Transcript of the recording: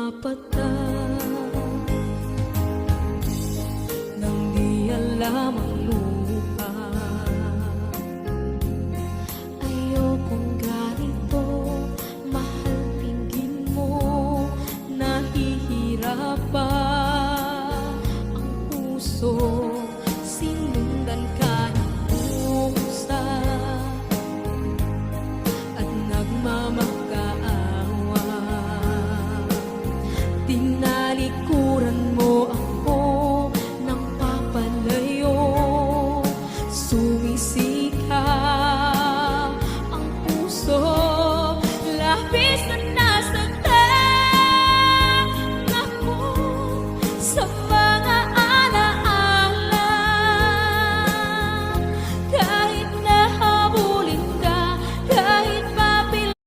mapatag Nang di alam ang lupa Ayokong ganito Mahal tingin mo Nahihirap pa Ang puso Sinundan ka ng pusa. At nagmamakaawa Tinalikuran mo ako ng papalayo. Sumisika ang puso Lapis na nasaktan ako sa